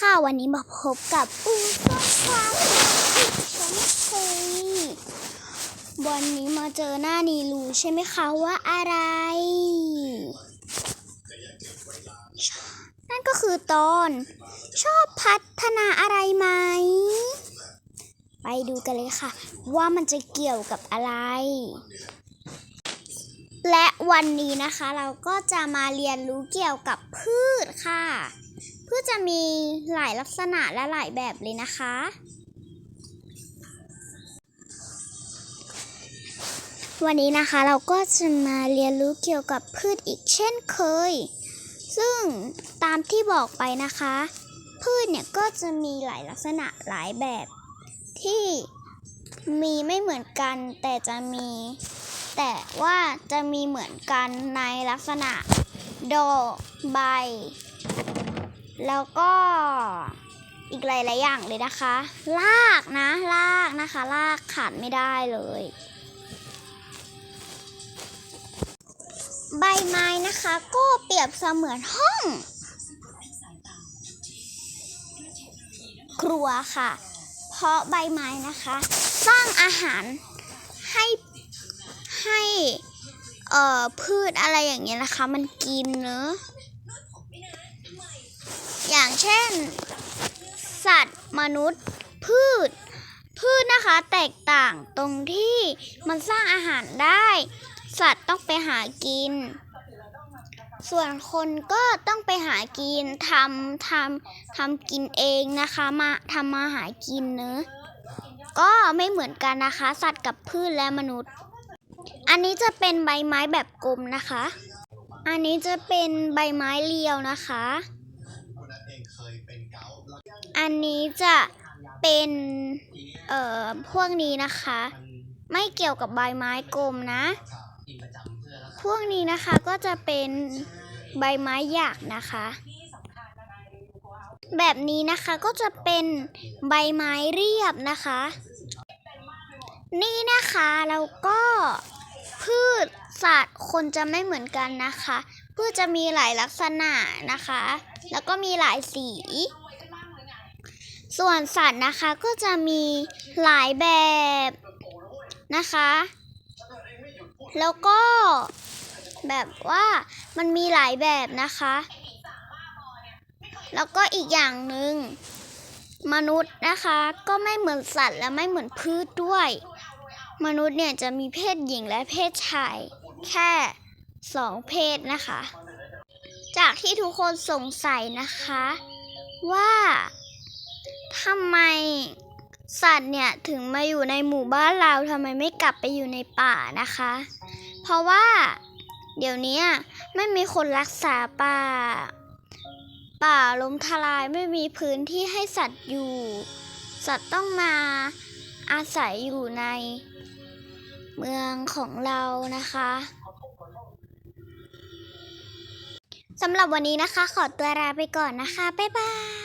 ค่ะวันนี้มาพบกับอูซ่าฟาร์มอีกเช่นเคยวันนี้มาเจอหน้านีรู้ใช่ไหมคะว่าอะไร นั่นก็คือตอน ชอบพัฒนาอะไรไหม ไปดูกันเลยค่ะ ว่ามันจะเกี่ยวกับอะไร และวันนี้นะคะเราก็จะมาเรียนรู้เกี่ยวกับพืชค่ะ พืชจะมีหลายลักษณะและหลายแบบเลยนะคะ วันนี้นะคะเราก็จะมาเรียนรู้เกี่ยวกับพืชอีกเช่นเคย ซึ่งตามที่บอกไปนะคะ พืชเนี่ยก็จะมีหลายลักษณะหลายแบบ ที่มีไม่เหมือนกัน แต่จะมี แต่ว่าจะมีเหมือนกันในลักษณะดอกใบ แล้วก็อีกหลายๆอย่างเลยนะคะรากนะรากนะคะรากขาดไม่ได้เลย ใบไม้นะคะ ก็เปรียบเสมือนห้อง ครัวค่ะ เพราะใบไม้นะคะ สร้างอาหารให้ให้เอ่อพืชอะไรอย่างเงี้ยนะคะ มันกินเนอะ อย่างเช่น สัตว์มนุษย์ พืช พืชนะคะแตกต่างตรงที่มันสร้างอาหารได้ สัตว์ต้องไปหากิน ส่วนคนก็ต้องไปหากินทำทำทำกินเองนะคะมาทำมาหากินเนอะก็ไม่เหมือนกันนะคะ สัตว์กับพืชและมนุษย์ อันนี้จะเป็นใบไม้แบบกลมนะคะ อันนี้จะเป็นใบไม้เรียวนะคะ อันนี้จะเป็นเอ่อพวกนี้นะคะ ไม่เกี่ยวกับใบไม้กลมนะ พวกนี้นะคะก็จะเป็นใบไม้หยากนะคะ แบบนี้นะคะก็จะเป็นใบไม้เรียบนะคะ นี่นะคะแล้วก็พืชสัตว์คนจะไม่เหมือนกันนะคะ พืชจะมีหลายลักษณะนะคะ แล้วก็มีหลายสี ส่วนสัตว์นะคะก็จะมีหลายแบบนะคะ แล้วก็แบบว่ามันมีหลายแบบนะคะ แล้วก็อีกอย่างหนึ่งมนุษย์นะคะก็ไม่เหมือนสัตว์และไม่เหมือนพืชด้วย มนุษย์เนี่ยจะมีเพศหญิงและเพศชาย แค่ สองเพศนะคะ จากที่ทุกคนสงสัยนะคะ ว่าทำไมสัตว์เนี่ยถึงมาอยู่ในหมู่บ้านเราทำไมไม่กลับไปอยู่ในป่านะคะ เพราะว่าเดี๋ยวนี้ไม่มีคนรักษาป่า ป่าล้มทลายไม่มีพื้นที่ให้สัตว์อยู่ สัตว์ต้องมาอาศัยอยู่ในเมืองของเรานะคะ สำหรับวันนี้นะคะ ขอตัวลาไปก่อนนะคะ บ๊ายบาย